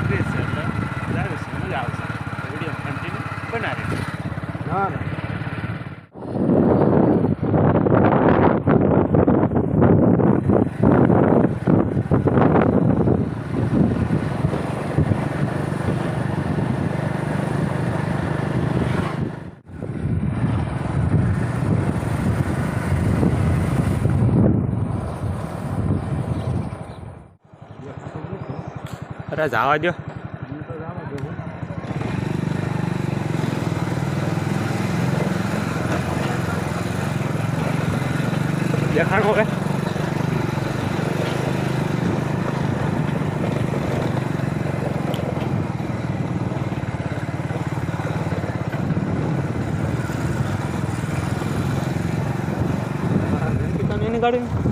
ત્રીસ એટલે જાણીશું મજા આવશે. વીડિયો કન્ટિન્યુ બનાવી ના. અરે જવા દો દેખાડો હવે. ગાડી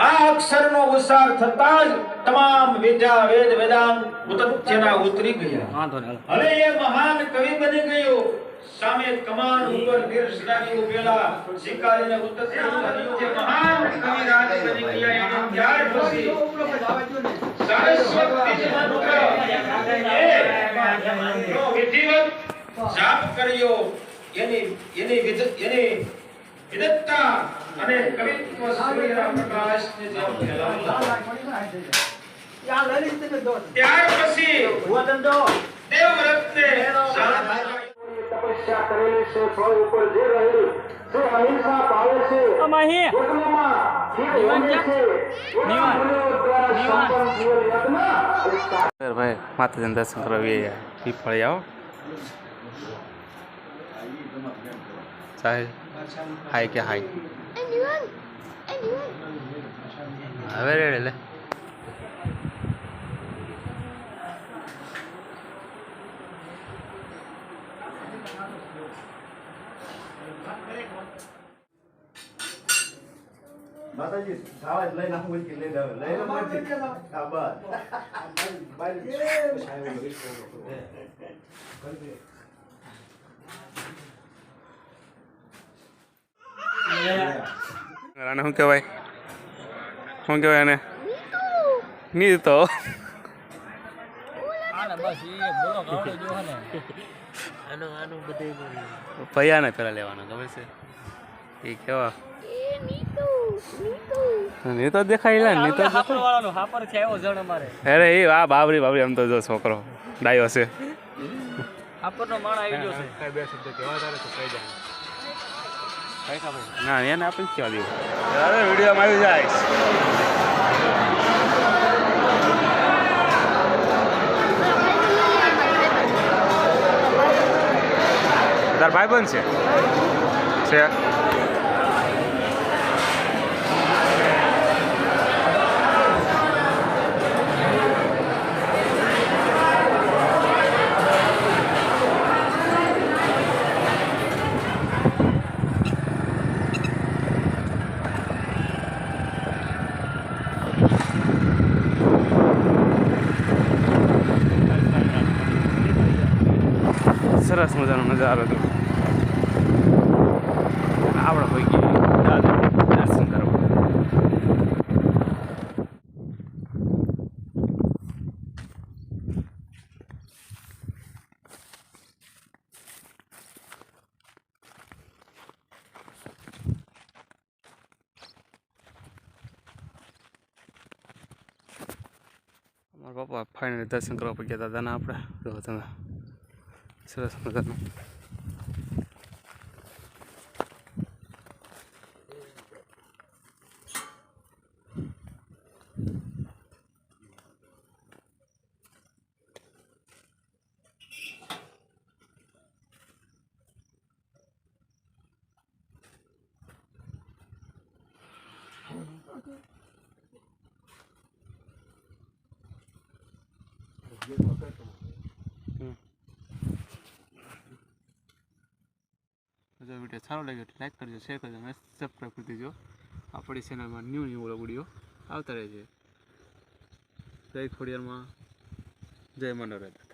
આ અક્ષરનો ઉસાર થતા જ તમામ વિદ્યા વેદ વેદાંત ઉતત્યના ઉતરી ગયા વાંધો નહીં હવે એ મહાન કવિ બની ગયો સામે કમાન ઉપર વીર સદાની ઉભેલા શિકારીને ઉતત્યનું જે મહાન કવિ રાજ બની ગયા એનો ત્યાર પછી સારસ્વત બીજમાં ડૂબ્યા. એ નો વિધિવત જાપ કર્યો એની એની વિધ એની વિદગ્ધતા અને કવિત્વ સૂર્યના પ્રકાશને જેમ ફેલાવ્યો. ત્યાર પછી દેવવ્રતને શાંત તપસ્યા કરેલી છે ફળ ઉપર જે રહેલ જે અહિંસા પાળે છે જોગણીમાં જે યોગે છે એવા મુનિઓ દ્વારા સંપન્ન થયેલ યજ્ઞ એ સા- ભાઈ માતાજીને દર્શન કરવા આવીએ પીપળી આવો સાહેબ હાય કે હાય Anyone? Anyone? હવે રેડે લે માતાજી ખાવા જ લઈને આવું કે લઈને આવે લઈને મળશે હા આને શું કહેવાય? શું કહેવાય એને? ની. તો પૈયાને પેલા લેવાના ખબર છે? એ કેવા. ની તો દેખાય તો અરે એ આ બાબરી બાબરી એમ તો જો છોકરો ડાયો છે. ના એને આપણે કેવા દેવું અરે આવી જાય. તાર ભાઈ બંધ છે? છે. સરસ મજાનો નજારો હતો. આપણે પૈકી દર્શન કરવા. અમારા પપ્પા ફાઇનલી દર્શન કરવા પગ્યા દાદાના આપણે જો તમે ఇలా సమాధానం Thank you. વીડિયો સારો લાગ્યો તો લાઈક કરજો, શેર કરજો અને સબસ્ક્રાઈબ કરી દેજો. આપણી ચેનલમાં ન્યૂ ન્યૂ વીડિયો આવતા રહે છે. જય ખોડિયારમાં, જય મનોરંજન.